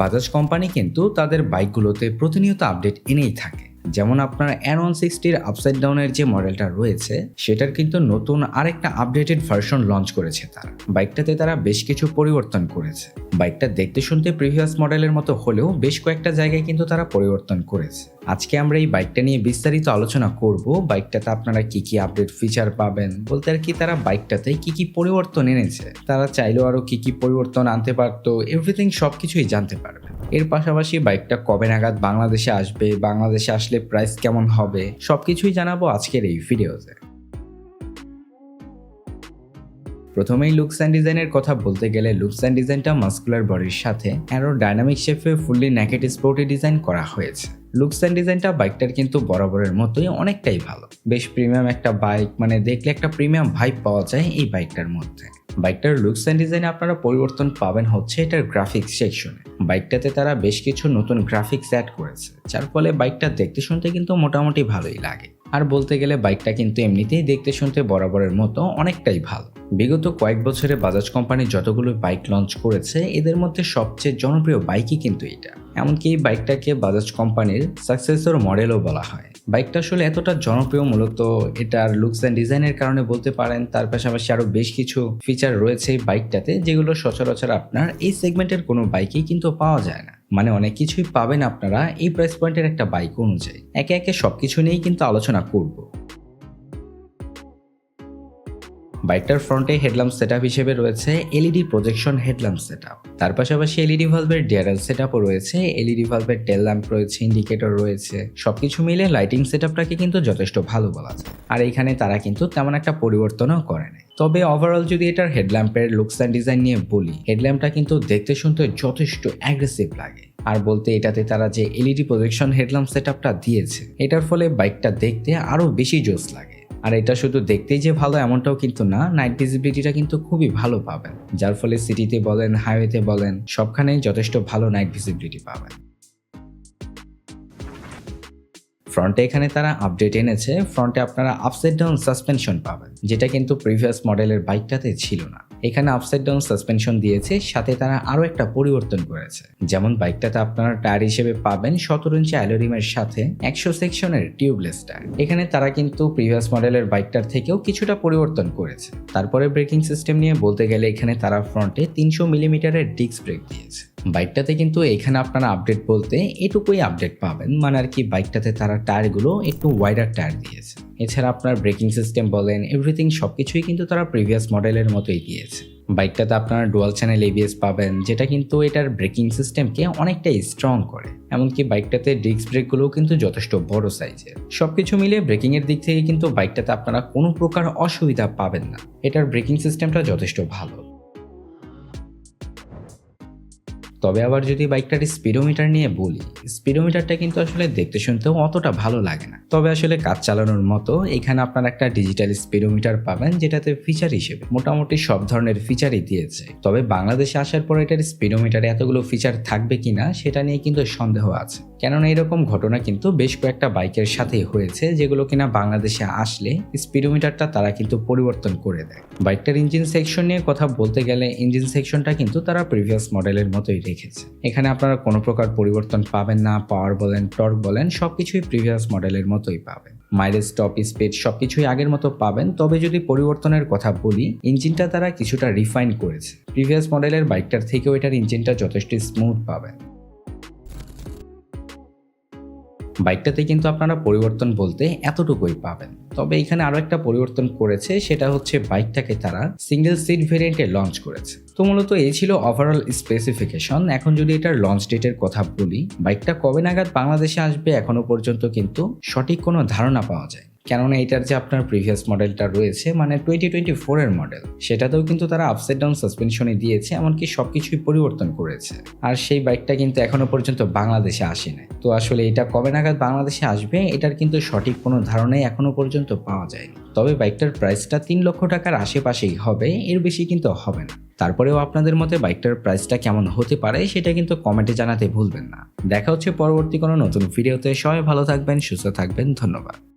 Bajaj company কিন্তু তাদের বাইকগুলোতে প্রতিনিয়ত আপডেট এনেই থাকে। যেমন আপনার ওয়ান সিক্সটির আপসাইড ডাউনের যে মডেলটা রয়েছে, সেটার কিন্তু নতুন আরেকটা আপডেটেড ভার্সন লঞ্চ করেছে তারা। বাইকটাতে তারা বেশ কিছু পরিবর্তন করেছে। বাইকটা দেখতে শুনতে প্রিভিয়াস মডেলের মতো হলেও বেশ কয়েকটা জায়গায় কিন্তু তারা পরিবর্তন করেছে। আজকে আমরা এই বাইকটা নিয়ে বিস্তারিত আলোচনা করব। বাইকটাতে আপনারা কি কি আপডেট ফিচার পাবেন? বলতে আর কি তারা বাইকটাতে কি কি পরিবর্তন এনেছে? তারা চাইলেও আরও কি কি পরিবর্তন আনতে পারতো? এভরিথিং সব কিছুই জানতে পারবে এর পাশাপাশি বাইকটা কবে নাগাদ বাংলাদেশে আসবে, বাংলাদেশে আসলে প্রাইস কেমন হবে, সবকিছুই জানাব আজকের এই ভিডিওতে। প্রথমেই লুকস অ্যান্ড ডিজাইনের কথা বলতে গেলে লুকস অ্যান্ড ডিজাইনটা মাস্কুলার বডির সাথে অ্যারো ডাইনামিক শেপে ফুললি ন্যাকেট স্পোর্টি ডিজাইন করা হয়েছে। লুকস অ্যান্ড ডিজাইনটা বাইকটার কিন্তু বরাবরের মতোই অনেকটাই ভালো। বেশ প্রিমিয়াম একটা বাইক মানে দেখলে একটা প্রিমিয়াম ভাইব পাওয়া যায় এই বাইকটার মধ্যে। বাইকটার লুকস অ্যান্ড ডিজাইনে আপনারা পরিবর্তন পাবেন হচ্ছে এটার গ্রাফিক্স সেকশনে বাইকটাতে তারা বেশ কিছু নতুন গ্রাফিক্স অ্যাড করেছে, যার ফলে বাইকটা দেখতে শুনতে কিন্তু মোটামুটি ভালোই লাগে। আর বলতে গেলে বাইকটা কিন্তু এমনিতেই দেখতে শুনতে বরাবরের মতো অনেকটাই ভালো। বিগত কয়েক বছরে বাজাজ কোম্পানি যতগুলো বাইক লঞ্চ করেছে, এদের মধ্যে সবচেয়ে জনপ্রিয় বাইকই কিন্তু এটা। এমনকি এই বাইকটাকে বাজাজ কোম্পানির সাকসেসর মডেলও বলা হয়। বাইকটা আসলে এতটা জনপ্রিয়, মূলত এটার লুকস অ্যান্ড ডিজাইনের কারণে বলতে পারেন, তার পাশাপাশি আরও বেশ কিছু ফিচার রয়েছে এই বাইকটাতে, যেগুলো সচরাচর আপনার এই সেগমেন্টের কোনো বাইকেই কিন্তু পাওয়া যায় না। মানে অনেক কিছুই পাবেন আপনারা এই প্রাইস পয়েন্টের একটা বাইক অনুযায়ী। একে একে সব কিছু নিয়েই কিন্তু আলোচনা করব। বাইকটার ফ্রন্টে হেডলাম্প সেটআপ হিসেবে রয়েছে এলইডি প্রজেকশন হেডলাম্প সেটআপ। তার পাশাপাশি এলইডি ভালভের ডিআরএল সেটআপও রয়েছে, এলইডি ভালভের টেল ল্যাম্প রয়েছে, ইন্ডিকেটর রয়েছে, সবকিছু মিলে লাইটিং সেটআপটাকে কিন্তু যথেষ্ট ভালো বলা যায়। আর এখানে তারা কিন্তু তেমন একটা পরিবর্তনও করে নাই। তবে ওভারঅল যদি এটার হেডল্যাম্পের লুকস অ্যান্ড ডিজাইন নিয়ে বলি হেডল্যাম্পটা কিন্তু দেখতে শুনতে যথেষ্ট অ্যাগ্রেসিভ লাগে। আর বলতে এটাতে তারা যে এলইডি প্রজেকশন হেডল্যাম্প সেটআপটা দিয়েছে, এটার ফলে বাইকটা দেখতে আরও বেশি জোস লাগে। আর এটা শুধু দেখতেই যে ভালো এমনটাও কিন্তু না নাইট ভিজিবিলিটিটা কিন্তু খুবই ভালো পাবেন। যার ফলে সিটিতে বলেন হাইওয়েতে বলেন, সবখানেই যথেষ্ট ভালো নাইট ভিজিবিলিটি পাবেন। ফ্রন্টে এখানে তারা আপডেট এনেছে ফ্রন্টে আপনারা আপসেট ডাউন সাসপেনশন পাবেন, যেটা কিন্তু প্রিভিয়াস মডেলের বাইকটাতে ছিল না। এখানে আপসাইড ডাউন সাসপেনশন দিয়েছে, সাথে তারা আরও একটা পরিবর্তন করেছে। যেমন বাইকটাতে আপনারা টায়ার হিসেবে পাবেন সতেরো ইঞ্চি অ্যালোরিমের সাথে একশো সেকশনের টিউবলেস টায়ার এখানে তারা কিন্তু প্রিভিয়াস মডেলের বাইকটার থেকেও কিছুটা পরিবর্তন করেছে। তারপরে ব্রেকিং সিস্টেম নিয়ে বলতে গেলে এখানে তারা ফ্রন্টে তিনশো মিলিমিটারের ডিস্ক ব্রেক দিয়েছে। বাইকটাতে কিন্তু এখানে আপনারা আপডেট বলতে এটুকুই আপডেট পাবেন। মানে আর কি বাইকটাতে তারা টায়ারগুলো একটু ওয়াইডার টায়ার দিয়েছে। এছাড়া আপনার ব্রেকিং সিস্টেম বলেন এভরিথিং সব কিছুই কিন্তু তারা প্রিভিয়াস মডেলের মতোই দিয়েছে। বাইকটাতে আপনারা ডুয়াল চ্যানেল এবিএস পাবেন, যেটা কিন্তু এটার ব্রেকিং সিস্টেমকে অনেকটাই স্ট্রং করে। এমনকি বাইকটাতে ডিস্ক ব্রেকগুলোও কিন্তু যথেষ্ট বড় সাইজের সবকিছু মিলে ব্রেকিং এর দিক থেকে কিন্তু বাইকটাতে আপনারা কোনো প্রকার অসুবিধা পাবেন না। এটার ব্রেকিং সিস্টেমটা যথেষ্ট ভালো। তবে আবার যদি বাইকটার স্পিডোমিটার নিয়ে বলি, স্পিডোমিটারটা কিন্তু আসলে দেখতে শুনতেও অতটা ভালো লাগে না। তবে আসলে কাজ চালানোর মতো এখানে আপনার একটা ডিজিটাল স্পিডোমিটার পাবেন, যেটাতে ফিচার হিসেবে মোটামুটি সব ধরনের ফিচারই দিয়েছে। তবে বাংলাদেশে আসার পর এটার স্পিডোমিটারে এতগুলো ফিচার থাকবে কিনা, সেটা নিয়ে কিন্তু সন্দেহ আছে। কেননা এরকম ঘটনা কিন্তু বেশ কয়েকটা বাইকের সাথেই হয়েছে, যেগুলো কিনা বাংলাদেশে আসলে স্পিডোমিটারটা তারা কিন্তু পরিবর্তন করে দেয়। বাইকটার ইঞ্জিন সেকশন নিয়ে কথা বলতে গেলে ইঞ্জিন সেকশনটা কিন্তু তারা প্রিভিয়াস মডেলের মতোই রেখেছে। এখানে আপনারা কোনো প্রকার পরিবর্তন পাবেন না পাওয়ার বলেন টর্ক বলেন, সবকিছুই প্রিভিয়াস মডেলের মতোই পাবেন। মাইলেজ টপ স্পিড সবকিছুই আগের মতো পাবেন, তবে যদি পরিবর্তনের কথা বলি ইঞ্জিনটা তারা কিছুটা রিফাইন করেছে। প্রিভিয়াস মডেলের বাইকটার থেকেও এটার ইঞ্জিনটা যথেষ্ট স্মুথ পাবেন। বাইকটাতে কিন্তু আপনারা পরিবর্তন বলতে এতটুকুই পাবেন। তবে এখানে আরও একটা পরিবর্তন করেছে, সেটা হচ্ছে বাইকটাকে তারা সিঙ্গেল সিট ভেরিয়েন্টে লঞ্চ করেছে। তো মূলত এই ছিল ওভারঅল স্পেসিফিকেশন এখন যদি এটার লঞ্চ ডেটের কথা বলি, বাইকটা কবে নাগাদ বাংলাদেশে আসবে এখনও পর্যন্ত কিন্তু সঠিক কোনো ধারণা পাওয়া যায় কেননা এটার যে আপনার প্রিভিয়াস মডেলটা রয়েছে মানে টোয়েন্টি টোয়েন্টি ফোরের মডেল সেটাতেও কিন্তু তারা আপসাইড ডাউন সাসপেনশনই দিয়েছে, এমনকি সব কিছুই পরিবর্তন করেছে। আর সেই বাইকটা কিন্তু এখনও পর্যন্ত বাংলাদেশে আসেনি। তো আসলে এটা কবে নাগাদ বাংলাদেশে আসবে, এটার কিন্তু সঠিক কোনো ধারণাই এখনও পর্যন্ত পাওয়া যায়নি। তবে বাইকটার প্রাইসটা তিন লক্ষ টাকার আশেপাশেই হবে, এর বেশি কিন্তু হবে না। তারপরেও আপনাদের মতে বাইকটার প্রাইসটা কেমন হতে পারে, সেটা কিন্তু কমেন্টে জানাতে ভুলবেন না। দেখা হচ্ছে পরবর্তী কোনো নতুন ভিডিওতে সবাই ভালো থাকবেন, সুস্থ থাকবেন, ধন্যবাদ।